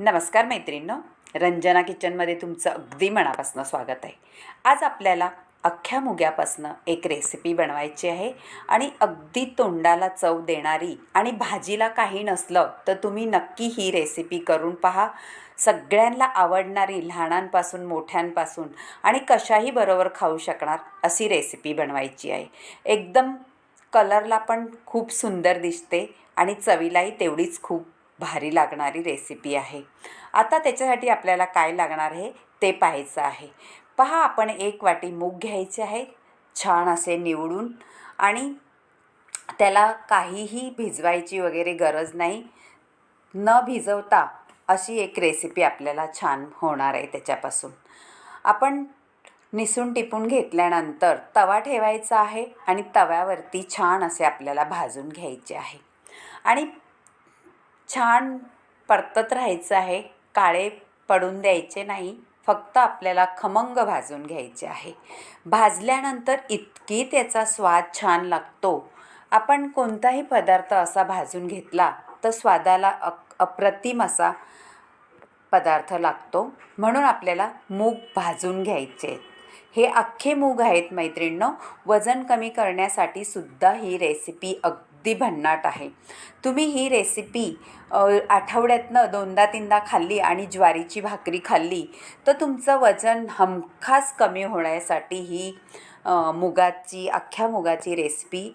नमस्कार मैत्रिणींनो रंजना किचनमध्ये तुमचं अगदी मनापासून स्वागत आहे. आज आपल्याला अख्ख्या मुग्यापासनं एक रेसिपी बनवायची आहे आणि अगदी तोंडाला चव देणारी आणि भाजीला काही नसलं तर तुम्ही नक्की ही रेसिपी करून पहा. सगळ्यांना आवडणारी लहानांपासून मोठ्यांपासून आणि कशाही बरोबर खाऊ शकणार अशी रेसिपी बनवायची आहे. एकदम कलरला पण खूप सुंदर दिसते आणि चवीलाही तेवढीच खूप भारी लागणारी रेसिपी आहे. आता त्याच्यासाठी आपल्याला काय लागणार आहे? ते पाहायचं आहे. पहा आपण एक वाटी मूग घ्यायचे आहे. छान असे निवडून आणि त्याला काहीही भिजवायची वगैरे गरज नाही. न भिजवता अशी एक रेसिपी आपल्याला छान होणार आहे त्याच्यापासून. आपण निसून टिपून घेतल्यानंतर तवा ठेवायचा आहे आणि तव्यावरती छान असे आपल्याला भाजून घ्यायचे आहे. आणि छान परतत राहायचं आहे. काळे पडून द्यायचे नाही. फक्त आपल्याला खमंग भाजून घ्यायचे आहे. भाजल्यानंतर इतकी त्याचा स्वाद छान लागतो. आपण कोणताही पदार्थ असा भाजून घेतला तर स्वादाला अ अप्रतिम असा पदार्थ लागतो. म्हणून आपल्याला मूग भाजून घ्यायचे. आहेत हे अख्खे मूग आहेत मैत्रिणींनो. वजन कमी करण्यासाठी सुद्धा ही रेसिपी अगदी भन्नाट आहे. तुम्ही ही रेसिपी आठवड्यातनं दोनदा तीनदा खाल्ली आणि ज्वारीची भाकरी खाल्ली तर तुमचं वजन हमखास कमी होण्यासाठी ही मुगाची अख्ख्या मुगाची रेसिपी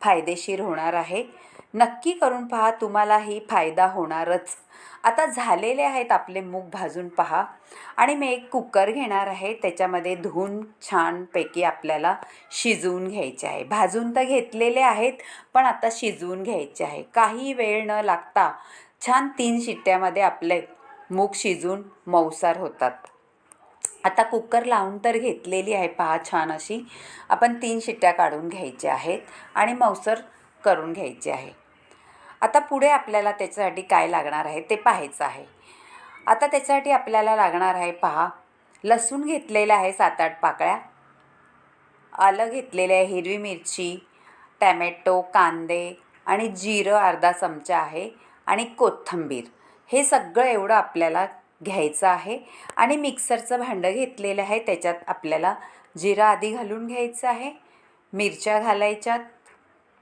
फायदेशीर होणार आहे. नक्की करून पहा तुम्हालाही फायदा होणारच. आता झालेले आहेत आपले मूग भाजून पहा. आणि मी एक कुकर घेणार आहे त्याच्यामध्ये धुवून छानपैकी आपल्याला शिजवून घ्यायचे आहे. भाजून तर घेतलेले आहेत पण आता शिजवून घ्यायचे आहे. काही वेळ न लागता छान तीन शिट्ट्यामध्ये आपले मूग शिजून मौसार होतात. आता कुकर लावून तर घेतलेली आहे पहा छान अशी. आपण तीन शिट्ट्या काढून घ्यायच्या आहेत आणि मौसर करून घ्यायचे आहे. आता पुढे आपल्याला त्याच्यासाठी काय लागणार आहे ते पाहायचं आहे. आता त्याच्यासाठी आपल्याला लागणार आहे पहा लसूण घेतलेलं आहे सात आठ पाकळ्या. आलं घेतलेलं आहे हिरवी मिरची टॅमॅटो कांदे आणि जिरं अर्धा चमचा आहे आणि कोथिंबीर. हे सगळं एवढं आपल्याला घ्यायचं आहे आणि मिक्सरचं भांडं घेतलेलं आहे त्याच्यात आपल्याला जिरं आधी घालून घ्यायचं आहे मिरच्या घालायच्यात.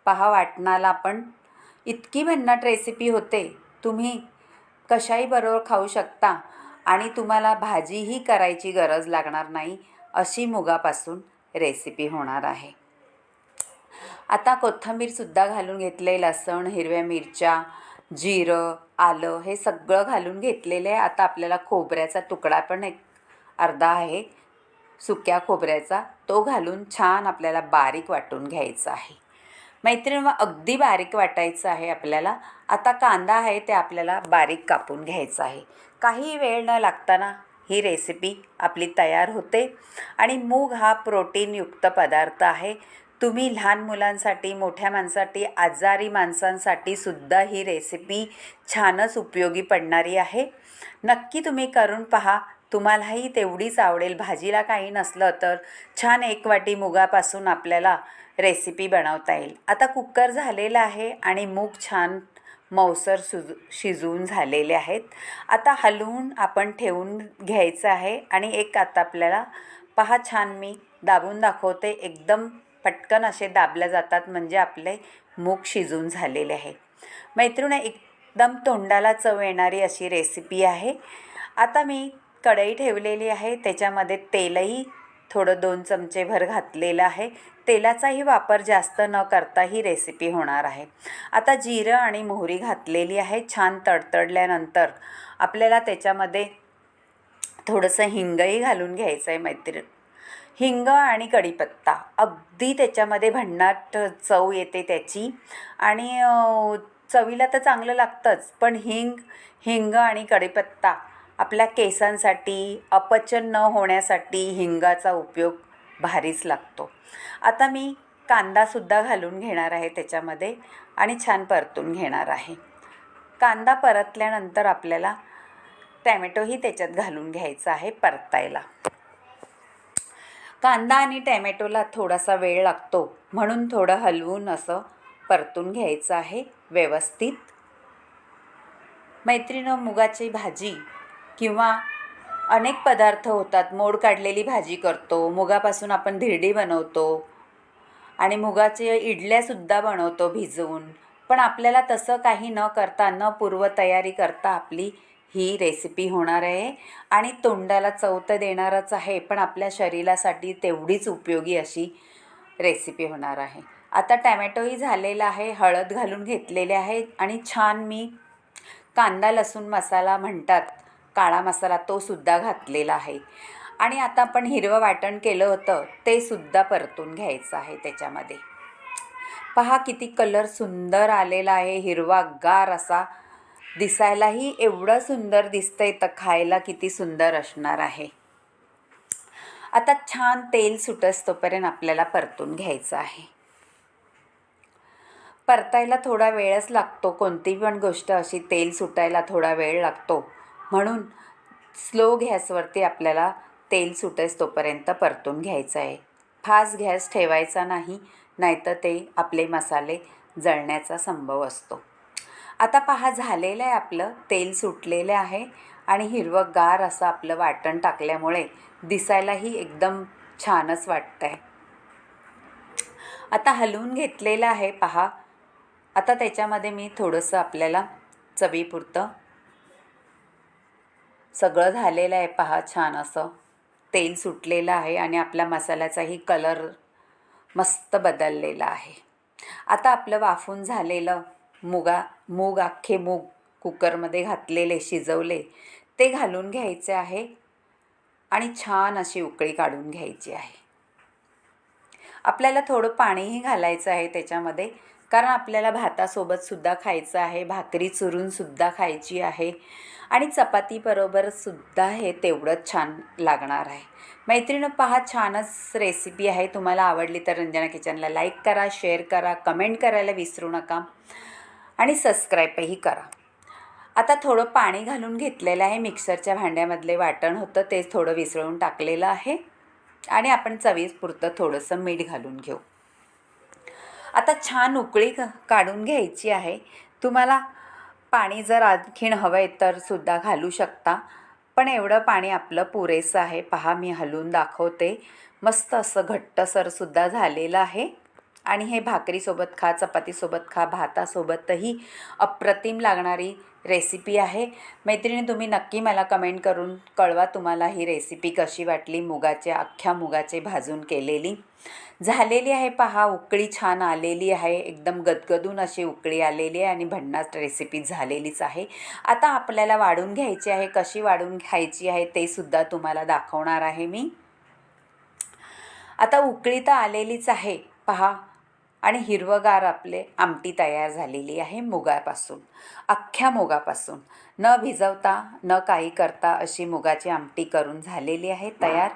पहा वाटणाला आपण इतकी भन्नाट रेसिपी होते. तुम्ही कशाही बरोबर खाऊ शकता आणि तुम्हाला भाजीही करायची गरज लागणार नाही अशी मुगापासून रेसिपी होणार आहे. आता कोथिंबीरसुद्धा घालून घेतले लसण हिरव्या मिरच्या जिरं आलं हे सगळं घालून घेतलेलं आहे. आता आपल्याला खोबऱ्याचा तुकडा पण एक अर्धा आहे. सुक्या खोबऱ्याचा तो घालून छान आपल्याला बारीक वाटून घ्यायचा आहे. मैत्रीण अगदी बारीक वाटायचं आहे आपल्याला. आता कांदा आहे ते आपल्याला बारीक कापून घ्यायचं आहे. काही वेळ न लागताना ही रेसिपी आपली तयार होते. आणि मूग हा प्रोटीनयुक्त पदार्थ आहे. तुम्ही लहान मुलांसाठी मोठ्या माणसासाठी आजारी माणसांसाठी सुद्धा ही रेसिपी छानच उपयोगी पडणारी आहे. नक्की तुम्ही करून पहा. तुम्हालाही तेवढीच आवडेल. भाजीला काही नसलं तर छान एक वाटी मुगापासून आपल्याला रेसिपी बनवता येईल. आता कुकर झालेला आहे आणि मूग छान मौसर सुज शिजवून झालेले आहेत. आता हलवून आपण ठेवून घ्यायचं आहे आणि एक आता आपल्याला पहा छान मी दाबून दाखवते एकदम पटकन असे दाबल्या जातात म्हणजे आपले मूग शिजून झालेले आहे. मैत्रिण एकदम तोंडाला चव येणारी अशी रेसिपी आहे. आता मी कढई ठेवलेली आहे त्याच्यामध्ये तेलही थोडं दोन चमचेभर घातलेलं आहे. तेलाचाही वापर जास्त न करता ही रेसिपी होणार आहे. आता जिरं आणि मोहरी घातलेली आहे छान तडतडल्यानंतर. आपल्याला त्याच्यामध्ये थोडंसं हिंगही घालून घ्यायचं आहे मैत्रीण हिंग आणि कढीपत्ता. अगदी त्याच्यामध्ये भन्नाट चव येते त्याची. आणि चवीला तर चांगलं लागतंच पण हिंग हिंग आणि कढीपत्ता आपल्या केसांसाठी अपचन न होण्यासाठी हिंगाचा उपयोग भारीच लागतो. आता मी कांदासुद्धा घालून घेणार आहे त्याच्यामध्ये आणि छान परतून घेणार आहे. कांदा परतल्यानंतर आपल्याला टॅमॅटोही त्याच्यात घालून घ्यायचा आहे परतायला. कांदा आणि टॅमॅटोला थोडासा वेळ लागतो म्हणून थोडं हलवून असं परतून घ्यायचं आहे व्यवस्थित. मैत्रिणं मुगाची भाजी किंवा अनेक पदार्थ होतात. मोड काढलेली भाजी करतो मुगापासून आपण धिरडी बनवतो आणि मुगाचे इडल्यासुद्धा बनवतो भिजवून. पण आपल्याला तसं काही न करता न पूर्वतयारी करता आपली ही रेसिपी होणार आहे आणि तोंडाला चव तर देणारच आहे पण आपल्या शरीरासाठी तेवढीच उपयोगी अशी रेसिपी होणार आहे. आता टॅमॅटोही झालेला आहे हळद घालून घेतलेले आहे आणि छान मी कांदा लसूण मसाला म्हणतात काळा मसाला तोसुद्धा घातलेला आहे. आणि आता आपण हिरवं वाटण केलं होतं ते सुद्धा परतून घ्यायचं आहे त्याच्यामध्ये. पहा किती कलर सुंदर आलेला आहे हिरवा गार असा. दिसायलाही एवढं सुंदर दिसतंय तर खायला किती सुंदर असणार आहे. आता छान तेल सुटस तोपर्यंत आपल्याला परतून घ्यायचं आहे. परतायला थोडा वेळच लागतो कोणती पण गोष्ट अशी तेल सुटायला थोडा वेळ लागतो. म्हणून स्लो गॅसवरती आपल्याला तेल सुटेस तोपर्यंत परतून घ्यायचं आहे. फास्ट गॅस ठेवायचा नाही नाहीतर ते आपले मसाले जळण्याचा संभव असतो. आता पहा झालेलं आहे आपलं तेल सुटलेलं आहे आणि हिरवंगार असं आपलं वाटण टाकल्यामुळे दिसायलाही एकदम छानच वाटतं आहे आता हलवून घेतलेलं आहे पहा. आता त्याच्यामध्ये मी थोडंसं आपल्याला चवीपुरतं सगळं झालेलं आहे. पहा छान असं. तेल सुटलेलं आहे आणि आपला मसाल्याचाही कलर मस्त बदललेला आहे. आता आपलं वाफून झालेलं मुगा मूग अख्खे मूग कुकरमध्ये घातलेले शिजवले ते घालून घ्यायचे आहे आणि छान अशी उकळी काढून घ्यायची आहे. आपल्याला थोडं पाणीही घालायचं आहे त्याच्यामध्ये कारण आपल्याला भातासोबतसुद्धा खायचं आहे भाकरी चुरूनसुद्धा खायची आहे. आणि चपातीबरोबरसुद्धा हे तेवढंच छान लागणार आहे. मैत्रिणं पहा छानच रेसिपी आहे. तुम्हाला आवडली तर रंजना किचनला लाईक करा शेअर करा कमेंट करायला विसरू नका. आणि सबस्क्राईबही करा. आता थोडं पाणी घालून घेतलेलं आहे. मिक्सरच्या भांड्यामधले वाटण होतं ते थोडं विसळून टाकलेलं आहे. आणि आपण चवीपुरतं थोडंसं मीठ घालून घेऊ. आता छान उकळी काढून घ्यायची आहे. तुम्हाला पाणी जर आणखीन हवं आहे तर सुद्धा घालू शकता. पण एवढं पाणी आपलं पुरेसं आहे. पहा मी हलवून दाखवते. मस्त असं घट्टसरसुद्धा झालेलं आहे. आणि हे भाकरीसोबत खा चपातीसोबत खा भातासोबतही अप्रतिम लागणारी रेसिपी आहे. मैत्रिणी तुम्ही नक्की मला कमेंट करून कळवा तुम्हाला ही रेसिपी कशी वाटली मुगाचे अख्ख्या मुगाचे भाजून केलेली. झालेली आहे पहा उकळी छान आलेली आहे. एकदम गदगदून अशी उकळी आलेली आहे आणि भन्नाट रेसिपी झालेलीच आहे. आता आपल्याला वाढून घ्यायची आहे. कशी वाढून घ्यायची आहे ते सुद्धा तुम्हाला दाखवणार आहे मी. आता उकळी तर आलेलीच आहे. पहा आणि हिरवगार आपले आमटी तयार झालेली आहे मुगापासून अख्ख्या मुगापासून. न भिजवता न काही करता अशी मुगाची आमटी करून झालेली आहे तयार.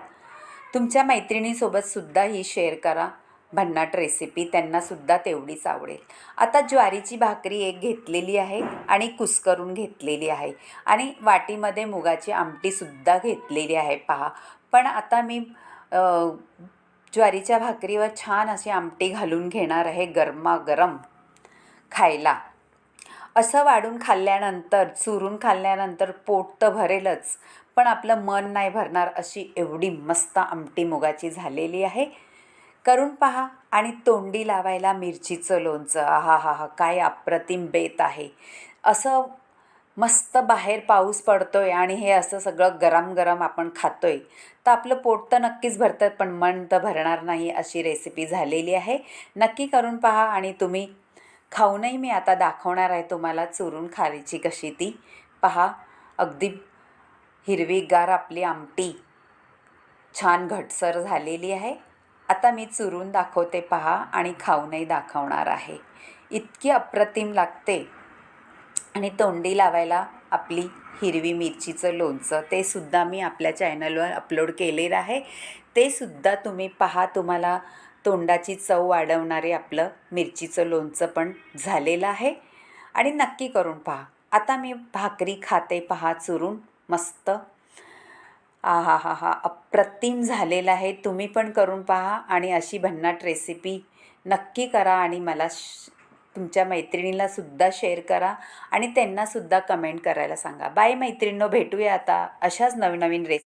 तुमच्या मैत्रिणीसोबतसुद्धा ही शेअर करा. भन्नाट रेसिपी त्यांनासुद्धा तेवढीच आवडेल. आता ज्वारीची भाकरी एक घेतलेली आहे आणि कुस्करून घेतलेली आहे. आणि वाटीमध्ये मुगाची आमटीसुद्धा घेतलेली आहे. पहा. पण आता मी ज्वारीच्या भाकरीवर छान अशी आमटी घालून घेणार आहे गरमागरम खायला. असं वाढून खाल्ल्यानंतर चुरून खाल्ल्यानंतर पोट तर भरेलच पण आपलं मन नाही भरणार अशी एवढी मस्त आमटी मुगाची झालेली आहे. करून पहा आणि तोंडी लावायला मिरचीचं लोणचं. आहा हा हा काय अप्रतिम बेत आहे. असं मस्त बाहेर पाऊस पडतो आहे आणि हे असं सगळं गरम गरम आपण खातो आहे तर आपलं पोट तर नक्कीच भरतं पण मन तर भरणार नाही अशी रेसिपी झालेली आहे. नक्की करून पहा आणि तुम्ही खाऊनही मी आता दाखवणार आहे तुम्हाला चुरून खायची कशी ती. पहा अगदी हिरवीगार आपली आमटी. छान घटसर झालेली आहे. आता मी चुरून दाखवते पहा आणि खाऊनही दाखवणार आहे. इतकी अप्रतिम लागते. आणि तोंडी लावायला आपली हिरवी मिरचीचं लोणचं ते सुद्धा मी आपल्या चॅनलवर अपलोड केलेलं आहे. ते सुद्धा तुम्ही पहा तुम्हाला तोंडाची चव वाढवणारे आपलं मिरचीचं लोणचं पण झालेलं आहे. आणि नक्की करून पहा. आता मी भाकरी खाते पहा चुरून मस्त. आ हा हा हा अप्रतिम झालेलं आहे. तुम्ही पण करून पहा आणि अशी भन्नाट रेसिपी नक्की करा आणि मला श तुमच्या मैत्रिणीला सुद्धा शेअर करा आणि त्यांनासुद्धा कमेंट करायला सांगा. बाय मैत्रिणींनो भेटूया आता अशाच नवनवीन रेसिपी